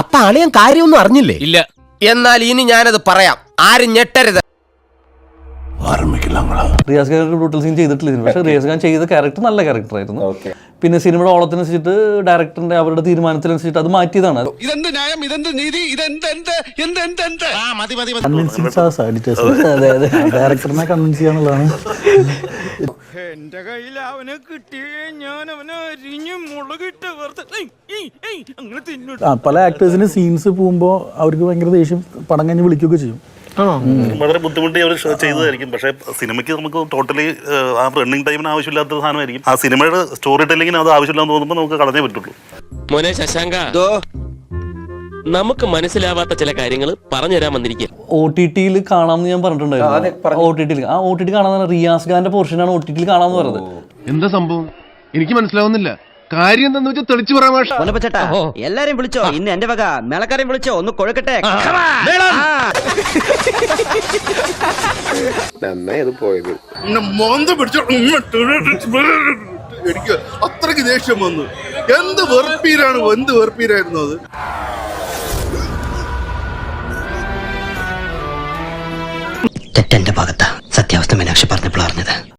അപ്പൊ അളിയൻ കാര്യമൊന്നും അറിഞ്ഞില്ലേ? ഇല്ല. എന്നാൽ ഇനി ഞാനത് പറയാം. ആരും ഞെട്ടരുത്. റിയാസ് ഖാൻ ബ്രൂട്ടൽ സീൻ ചെയ്തിട്ടില്ല പക്ഷെ റിയാസ് ഖാൻ ചെയ്ത ക്യാരക്ടർ നല്ല ക്യാരക്ടർ ആയിരുന്നു. പിന്നെ സിനിമയുടെ ഓളത്തിനനുസരിച്ചിട്ട് ഡയറക്ടറിന്റെ അവരുടെ തീരുമാനത്തിനനുസരിച്ചിട്ട് അത് മാറ്റിയതാണ്. ഡയറക്ടറിനെ കൺവിൻസ് ചെയ്യാന്നുള്ളതാണ്. എന്റെ കയ്യിൽ അവനെ കിട്ടിയേ ഞാൻ അവനെ അരിഞ്ഞ് മുളകിട്ട് വെറുതെ പല ആക്ടേഴ്സിന് സീൻസ് പോകുമ്പോൾ അവർക്ക് ഭയങ്കര ദേഷ്യം പടം കഴിഞ്ഞ് വിളിക്കുകയൊക്കെ ചെയ്യും. വളരെ ബുദ്ധിമുട്ടി അവർ ചെയ്തതായിരിക്കും. പക്ഷേ സിനിമയ്ക്ക് നമുക്ക് ടോട്ടലി ആ റണ്ണിങ് ടൈമിന് ആവശ്യമില്ലാത്ത സാധനമായിരിക്കും. ആ സിനിമയുടെ സ്റ്റോറി ടെല്ലിങ്ങിന് അത് ആവശ്യമില്ലാന്ന് തോന്നുമ്പോൾ നമുക്ക് കളഞ്ഞേ പറ്റുള്ളൂ. മോനെ ശശാങ്ക. നമുക്ക് മനസ്സിലാവാത്ത ചില കാര്യങ്ങൾ പറഞ്ഞു തരാൻ വന്നിരിക്കുക ഒ ടി ടിയിൽ കാണാമെന്ന് ഞാൻ പറഞ്ഞിട്ടുണ്ടായിരുന്നു. ഒ ടി ടിയിൽ ആ ഒ ടി ടി കാണാൻ റിയാസ് ഖാന്റെ പോർഷനാണ് ഒ ടി ടിയിൽ കാണാമെന്ന് പറഞ്ഞത്. എന്താ സംഭവം? എനിക്ക് മനസ്സിലാവുന്നില്ല. കാര്യം എന്താന്ന് വെച്ചാൽ തെളിച്ചു പറയാൻ മാഷ. ചേട്ടാ എല്ലാരെയും വിളിച്ചോ. ഇന്ന് എന്റെ വക മേളക്കാരെയും വിളിച്ചോ. ഒന്ന് കൊഴുക്കട്ടെ. മോന്ത പിടിച്ചോ എനിക്ക് അത്രയ്ക്ക് ദേഷ്യം വന്നു. എന്ത് വെറുപ്പീരാണ് എന്ത് വെറുപ്പീരായിരുന്നു അത്? തെറ്റെന്റെ ഭാഗത്താ സത്യാവസ്ഥ മീനാക്ഷി പറഞ്ഞപ്പോൾ അറിഞ്ഞത്